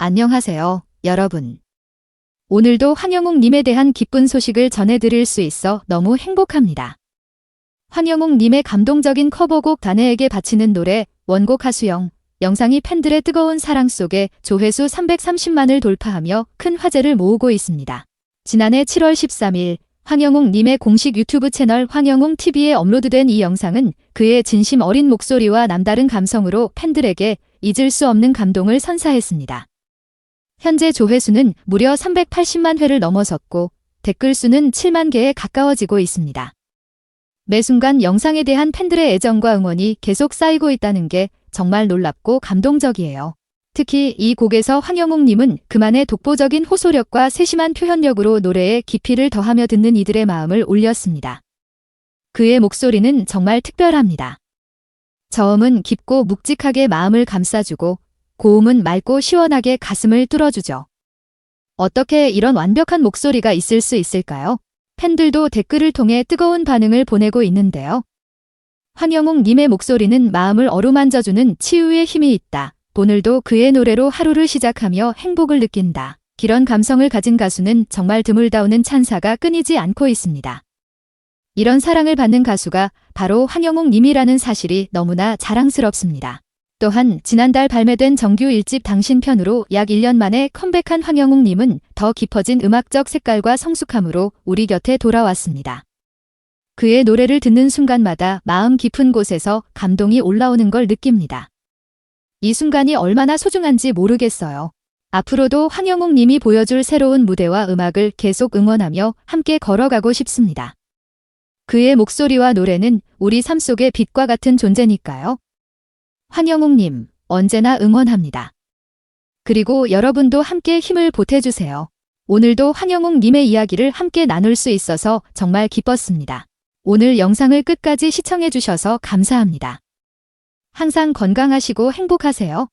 안녕하세요, 여러분. 오늘도 황영웅님에 대한 기쁜 소식을 전해드릴 수 있어 너무 행복합니다. 황영웅님의 감동적인 커버곡 다네에게 바치는 노래, 원곡 하수영, 영상이 팬들의 뜨거운 사랑 속에 조회수 330만을 돌파하며 큰 화제를 모으고 있습니다. 지난해 7월 13일 황영웅님의 공식 유튜브 채널 황영웅TV에 업로드된 이 영상은 그의 진심 어린 목소리와 남다른 감성으로 팬들에게 잊을 수 없는 감동을 선사했습니다. 현재 조회수는 무려 380만 회를 넘어섰고 댓글 수는 7만 개에 가까워지고 있습니다. 매 순간 영상에 대한 팬들의 애정과 응원이 계속 쌓이고 있다는 게 정말 놀랍고 감동적이에요. 특히 이 곡에서 황영웅님은 그만의 독보적인 호소력과 세심한 표현력으로 노래에 깊이를 더하며 듣는 이들의 마음을 올렸습니다. 그의 목소리는 정말 특별합니다. 저음은 깊고 묵직하게 마음을 감싸주고 고음은 맑고 시원하게 가슴을 뚫어주죠. 어떻게 이런 완벽한 목소리가 있을 수 있을까요? 팬들도 댓글을 통해 뜨거운 반응을 보내고 있는데요. 황영웅 님의 목소리는 마음을 어루만져주는 치유의 힘이 있다. 오늘도 그의 노래로 하루를 시작하며 행복을 느낀다. 이런 감성을 가진 가수는 정말 드물다우는 찬사가 끊이지 않고 있습니다. 이런 사랑을 받는 가수가 바로 황영웅 님이라는 사실이 너무나 자랑스럽습니다. 또한 지난달 발매된 정규 1집 당신 편으로 약 1년 만에 컴백한 황영웅 님은 더 깊어진 음악적 색깔과 성숙함으로 우리 곁에 돌아왔습니다. 그의 노래를 듣는 순간마다 마음 깊은 곳에서 감동이 올라오는 걸 느낍니다. 이 순간이 얼마나 소중한지 모르겠어요. 앞으로도 황영웅 님이 보여줄 새로운 무대와 음악을 계속 응원하며 함께 걸어가고 싶습니다. 그의 목소리와 노래는 우리 삶 속의 빛과 같은 존재니까요. 황영웅님, 언제나 응원합니다. 그리고 여러분도 함께 힘을 보태주세요. 오늘도 황영웅님의 이야기를 함께 나눌 수 있어서 정말 기뻤습니다. 오늘 영상을 끝까지 시청해주셔서 감사합니다. 항상 건강하시고 행복하세요.